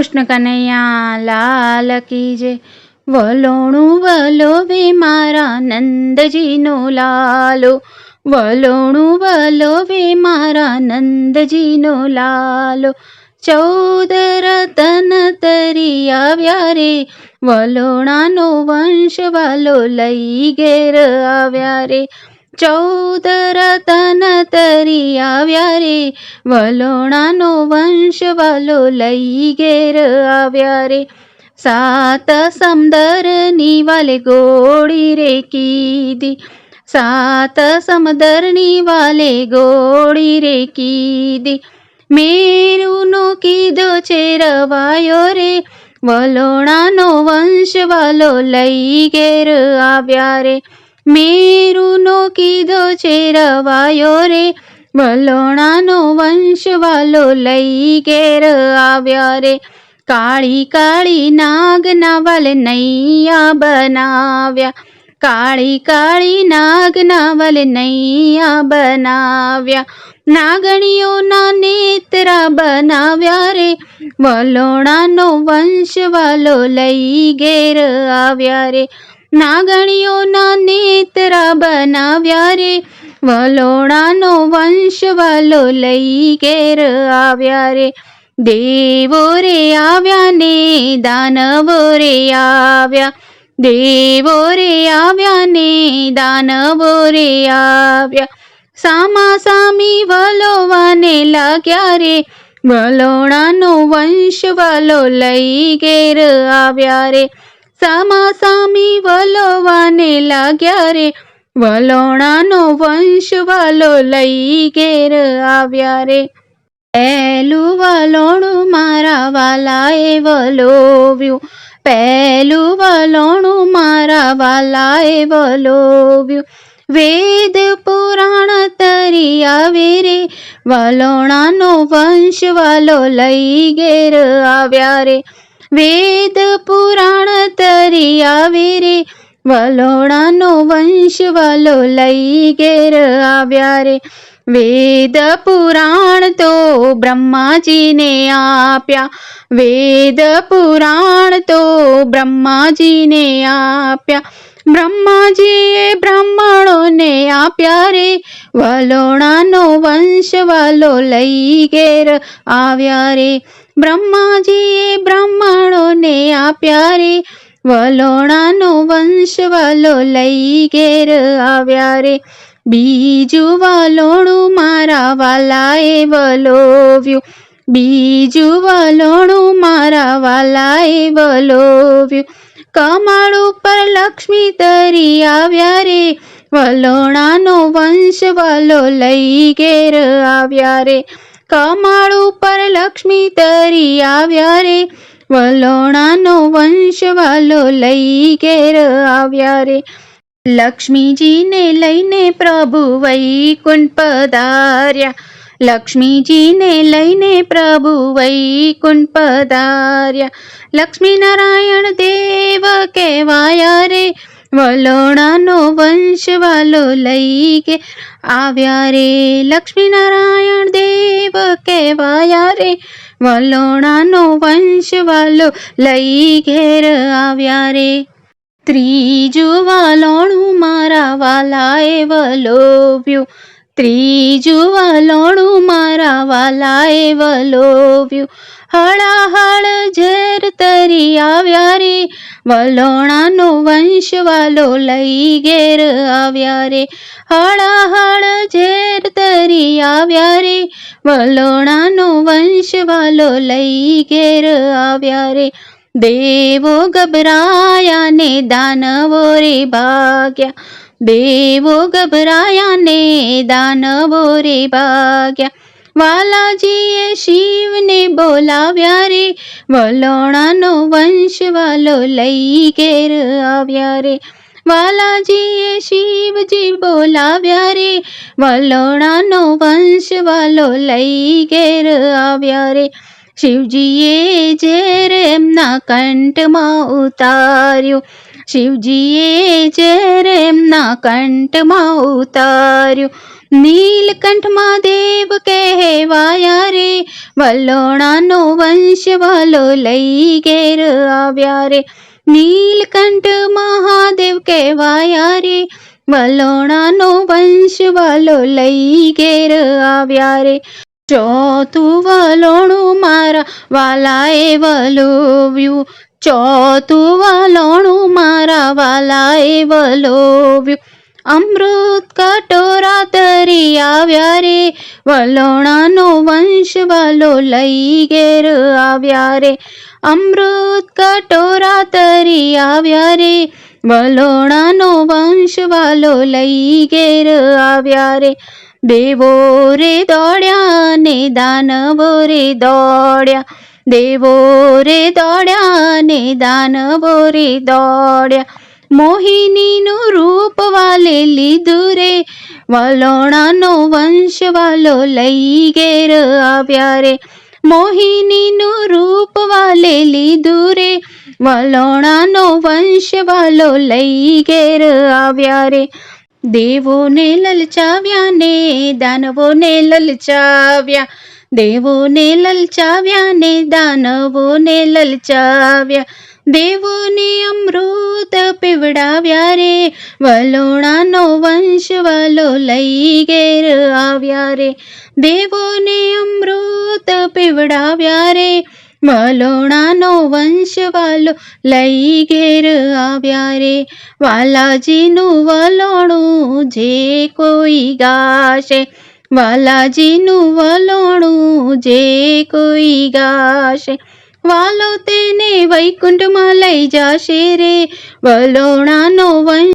કૃષ્ણ કનૈયા લાલ કી જય. વલોણું વલોવે મારા નંદજીનો લાલો. વલોણું વલો વે મારા નંદજીનો લાલો. ચૌદ રતન તરી આવ્યા રે. વલોણાનો વંશ વાલો લઈ ઘેર આવ્યા રે. ચૌદ રતન તરી આવ્યા રે. વલોણાનો વંશ વાલો લઈ ઘેર આવ્યા રે. સાત સમદરની વાલે ગોળી રે કીધી સાત સમદરની વાલે ગોળી રે કીધી મેરુનો કીધો છે રવાયો રે. વલોણાનો વંશ વાલો લઈ ઘેર આવ્યા રે. મેરુનો કીધો છે, રવાયો રે. વલોણાનો વંશ વાલો લઈ ઘેર આવ્યા રે. કાળી કાળી નાગના વાલ નૈયા બનાવ્યા. કાળી કાળી નાગના વાલ નૈયા બનાવ્યા. નાગણીઓના નેત્રા બનાવ્યા રે. વલોણાનો વંશ વાલો લઈ ઘેર આવ્યા રે. નાગણીઓના નેતરા બનાવ્યા રે. વલોણાનો વંશ વાલો લઈ ઘેર આવ્યા રે. દેવો રે આવ્યા ને દાનવો રે આવ્યા. દેવો રે આવ્યા ને દાનવો રે આવ્યા. સામા સામી વલોવાને લાગ્યા રે. વલોણાનો વંશ વાલો લઈ ઘેર આવ્યા રે. સામા સામી વલોવાને લાગ્યા રે. વલોણાનો વંશ વાલો લઈ ઘેર આવ્યા રે. પહેલું વલોણું મારા વાલાએ વલોવ્યું. પહેલું વલોણું મારા વાલાએ વલોવ્યું. વેદ પુરાણ તરી આવે રે. વલોણાનો વંશ વાલો લઈ ઘેર આવ્યા રે. વેદ પુરાણ તરી આવે રે. વલોણાનો વંશ વાલો લઈ ઘેર આવ્યા રે. વેદ પુરાણ તો બ્રહ્માજીને આપ્યા. વેદ પુરાણ તો બ્રહ્માજીને આપ્યા. બ્રહ્માજીએ બ્રાહ્મણોને આપ્યા રે. વલોણાનો વંશ વાલો લઈ ઘેર આવ્યા રે. બ્રહ્માજીએ બ્રાહ્મણોને આપ્યા રે. વલોણાનો વંશ વાલો લઈ ઘેર આવ્યા રે. બીજું વલોણું મારા વાલાએ વલોવ્યું. બીજું વલોણું મારા વાલાએ વલોવ્યું. કમાળ ઉપર લક્ષ્મી તરી આવ્યા રે. વલોણાનો વંશ વાલો લઈ ઘેર આવ્યા રે. કમાળ લક્ષ્મી તરી આવ્યા રે વલોણાનો વંશ વાલો લઈ ઘેર આવ્યા રે લક્ષ્મીજીને લઈને પ્રભુ વૈકુંઠ પધાર્યા લક્ષ્મીજીને લઈને પ્રભુ વૈકુંઠ પધાર્યા લક્ષ્મી નારાયણ દેવ કહેવાયા રે વલોણાનો વંશ વાલો લઈ કે આવ્યા રે લક્ષ્મી નારાયણ દેવ કહેવાયા રે. વલોણાનો વંશ વાલો લઈ ઘેર આવ્યા રે. ત્રીજું વાલોણું મારા વાલાએ વલોવ્યું. ત્રીજું વલોણું મારા વાલાએ વલોવ્યું. હળાહળ ઝેર તરી આવ્યા રે. વલોણાનો વંશ વાલો લઈ ઘેર આવ્યા રે. હળાહળ ઝેર તરી આવ્યા રે. વલોણાનો વંશ વાલો લઈ ઘેર આવ્યા રે. દેવો ગભરાયા ને દાનવો રે ભાગ્યા. દેવો ગભરાયા ને દાનવો રે ભાગ્યા. વાલાજીએ શિવને બોલાવ્યા રે. વલોણાનો વંશ વાલો લઈ ઘેર આવ્યા રે. વાલાજીએ શિવજી બોલાવ્યા રે. વલોણાનો વંશ વાલો લઈ ઘેર આવ્યા રે. શિવજીએ ઝેર એમના કંઠમાં ઉતાર્યું. શિવજીએ ઝેર એમના કંઠમાં ઉતાર્યું. નીલકંઠમાં મહાદેવ કહેવાયા રે વલોણાનો વંશ વાલો લઈ ઘેર આવ્યા રે. નીલકંઠ મહાદેવ કહેવાયા રે વલોણાનો વંશ વાલો લઈ ઘેર આવ્યા રે. ચોથું વલોણું મારા વાલાએ વલોવ્યું, ચોથું વલોણું મારા વાલાએ વલોવ્યું. અમૃત કટોરા તરી આવ્યા રે, વલોણાનો વંશ વાલો લઈ ઘેર આવ્યા રે. અમૃત કટોરા તરી આવ્યા રે, વલોણાનો વંશ વાલો લઈ ઘેર આવ્યા રે. દેવો રે દોડ્યા ને દાનવો રે દોડ્યા, દેવો રે દોડ્યા ને દાનવો રે દોડ્યા. મોહિનીનું રૂપ વાલે લીધું રે વલોણાનો વંશ વાલો લઈ ઘેર આવ્યા રે. મોહિનીનું રૂપ વાલે લીધું રે વલોણાનો વંશ વાલો લઈ ઘેર આવ્યા રે. દેવોને લલચાવ્યા ને, દાનવોને લલચાવ્યા. દેવોને લલચાવ્યા ને, દાનવોને લલચાવ્યા. દેવોને અમૃત પીવડાવ્યા રે વલોણાનો વંશ વાલો લઈ ઘેર આવ્યા રે દેવોને અમૃત પીવડાવ્યા રે વલોણાનો વંશ વાલો લઈ ઘેર આવ્યા રે વાલાજીનું વલોણું જે કોઈ ગાશે, વાલાજીનું વલોણું જે કોઈ ગાશે. વાલો તેને વૈકુંઠમાં લઈ જાશે રે. વલોણાનો વંશ